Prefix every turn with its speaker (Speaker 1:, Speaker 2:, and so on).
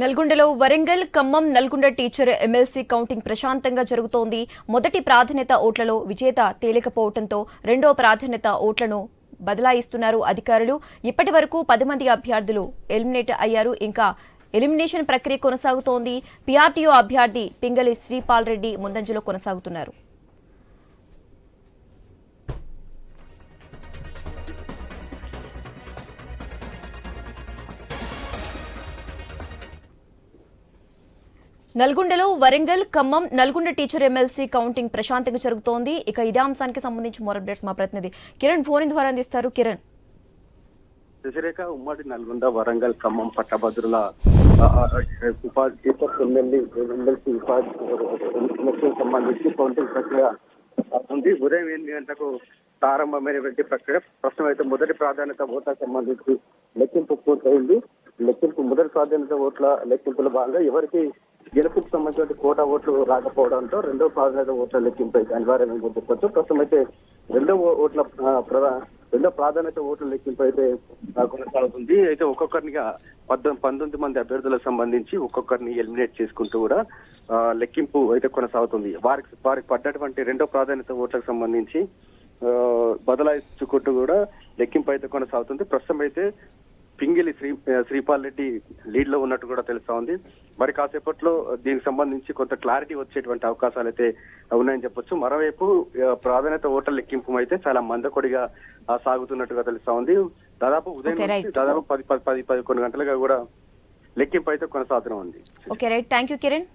Speaker 1: నల్గొండలో Warangal Khammam Nalgonda teacher MLC counting ప్రశాంతంగా జరుగుతోంది. మొదటి ప్రాధాన్యత ఓట్లలో విజేత తేలికపోవడంతో రెండో ప్రాధాన్యత ఓట్లను బదలాయిస్తున్నారు అధికారులు. ఇప్పటి వరకు పది మంది అభ్యర్థులు ఎలిమినేట్ అయ్యారు. ఇంకా ఎలిమినేషన్ ప్రక్రియ కొనసాగుతోంది. పీఆర్టీఓ అభ్యర్థి పింగళి శ్రీపాల్ రెడ్డి ముందంజలో కొనసాగుతున్నారు. నల్గొండలో Warangal Khammam Nalgonda teacher MLC counting ప్రశాంతంగా జరుగుతోంది. ఇక ఇదే అంశానికి సంబంధించి మోర్ అప్డేట్స్ మా ప్రతినిధి కిరణ్ ఫోన్ ద్వారా అందిస్తారు. కిరణ్.
Speaker 2: శశిరేఖ ఉమ్మడి నల్గొండ వరంగల్ ఖమ్మం పట్టభద్రుల ఉపాధి టీచర్స్ ఎమ్మెల్యే ఎమ్మెల్సీ ఉపాధి ఎలక్షన్ సంబంధించి కౌంటింగ్ ప్రక్రియ ఉంది. ఉదయం ఎనిమిది గంటలకు ప్రారంభమైనటువంటి ప్రక్రియ. ప్రస్తుతం అయితే మొదటి ప్రాధాన్యత ఓట్లకు సంబంధించి లెక్కింపు పూర్తయింది. లెక్కింపు మొదటి ప్రాధాన్యత ఓట్ల లెక్కింపుల భాగంగా ఎవరికి గెలుపుకి సంబంధించిన కోటా ఓట్లు రాకపోవడంతో రెండో ప్రాధాన్యత ఓట్ల లెక్కింపై అయితే అనివార్యంగా ప్రస్తుతం అయితే రెండో ఓ- ఓట్ల రెండో ప్రాధాన్యత ఓట్ల లెక్కింపు అయితే కొనసాగుతుంది. అయితే ఒక్కొక్కరినిగా పద్దెనిమిది పంతొమ్మిది మంది అభ్యర్థులకు సంబంధించి ఒక్కొక్కరిని ఎలిమినేట్ చేసుకుంటూ కూడా లెక్కింపు అయితే కొనసాగుతుంది. వారికి వారికి పడ్డటువంటి రెండో ప్రాధాన్యత ఓట్లకు సంబంధించి బదలాయించుకుంటూ కూడా లెక్కింపు అయితే కొనసాగుతుంది. ప్రస్తుతం అయితే పింగిలి శ్రీ శ్రీపాల్ రెడ్డి లీడ్లో ఉన్నట్టు కూడా తెలుస్తా ఉంది. మరి కాసేపట్లో దీనికి సంబంధించి కొంత క్లారిటీ వచ్చేటువంటి అవకాశాలు అయితే ఉన్నాయని చెప్పొచ్చు. మరోవైపు ప్రాధాన్యత ఓట్ల లెక్కింపు అయితే చాలా మందకొడిగా సాగుతున్నట్టుగా తెలుస్తా ఉంది దాదాపు ఉదయం దాదాపు పది పది పది పదకొండు గంటలుగా కూడా లెక్కింపు అయితే కొనసాగుతూనే ఉంది.
Speaker 1: Okay right. Thank you Kiran.